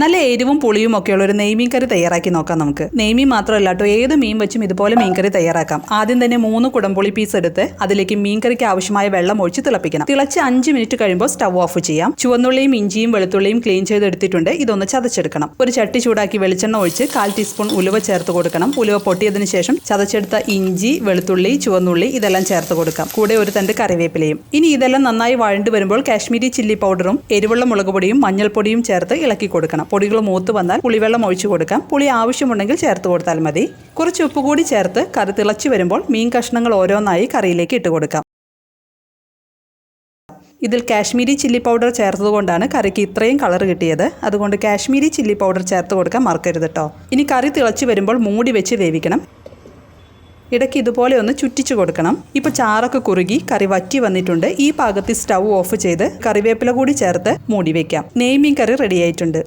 നല്ല എരിവും പുളിയും ഒക്കെയുള്ള ഒരു നെയ്മീൻ കറി തയ്യാറാക്കി നോക്കാം നമുക്ക്. നെയ്മീൻ മാത്രമല്ല കേട്ടോ ഏത് മീൻ വെച്ചും ഇതുപോലെ മീൻ കറി തയ്യാറാക്കാം. ആദ്യം തന്നെ മൂന്ന് കുടംപുളി പീസ് എടുത്ത് അതിലേക്ക് മീൻ കറിക്ക് ആവശ്യമായ വെള്ളം ഒഴിച്ച് തിളപ്പിക്കണം. തിളച്ച് അഞ്ച് മിനിറ്റ് കഴിയുമ്പോൾ സ്റ്റവ് ഓഫ് ചെയ്യാം. ചുവന്നുള്ളിയും ഇഞ്ചിയും വെളുത്തുള്ളിയും ക്ലീൻ ചെയ്ത് എടുത്തിട്ടുണ്ട്. ഇതൊന്ന് ചതച്ചെടുക്കണം. ഒരു ചട്ടി ചൂടാക്കി വെളിച്ചെണ്ണ ഒഴിച്ച് കാൽ ടീസ്പൂൺ ഉലുവ ചേർത്ത് കൊടുക്കണം. ഉലുവ പൊട്ടിയതിനു ശേഷം ചതച്ചെടുത്ത ഇഞ്ചി വെളുത്തുള്ളി ചുവന്നുള്ളി ഇതെല്ലാം ചേർത്ത് കൊടുക്കാം. കൂടെ ഒരു തണ്ട് കറിവേപ്പിലയും. ഇനി ഇതെല്ലാം നന്നായി വഴണ്ടു വരുമ്പോൾ കാശ്മീരി ചില്ലി പൗഡറും എരിവുള്ള മുളക് പൊടിയും മഞ്ഞൾപ്പൊടിയും ചേർത്ത് ഇളക്കി കൊടുക്കണം. പൊടികൾ മൂത്ത് വന്നാൽ പുളിവെള്ളം ഒഴിച്ചു കൊടുക്കാം. പുളി ആവശ്യമുണ്ടെങ്കിൽ ചേർത്ത് കൊടുത്താൽ മതി. കുറച്ച് ഉപ്പ് കൂടി ചേർത്ത് കറി തിളച്ചു വരുമ്പോൾ മീൻ കഷ്ണങ്ങൾ ഓരോന്നായി കറിയിലേക്ക് ഇട്ട് കൊടുക്കാം. ഇതിൽ കാശ്മീരി ചില്ലി പൗഡർ ചേർത്തതുകൊണ്ടാണ് കറിക്ക് ഇത്രയും കളർ കിട്ടിയത്. അതുകൊണ്ട് കാശ്മീരി ചില്ലി പൗഡർ ചേർത്ത് കൊടുക്കാൻ മറക്കരുത് കേട്ടോ ഇനി കറി തിളച്ചു വരുമ്പോൾ മൂടി വെച്ച് വേവിക്കണം. ഇടയ്ക്ക് ഇതുപോലെ ഒന്ന് ചുറ്റിച്ചു കൊടുക്കണം. ഇപ്പോൾ ചാറൊക്കെ കുറുകി കറി വറ്റി വന്നിട്ടുണ്ട്. ഈ പാകത്തിൽ സ്റ്റൗ ഓഫ് ചെയ്ത് കറിവേപ്പില കൂടി ചേർത്ത് മൂടി വെക്കാം. നെയ്മീൻ കറി റെഡി ആയിട്ടുണ്ട്.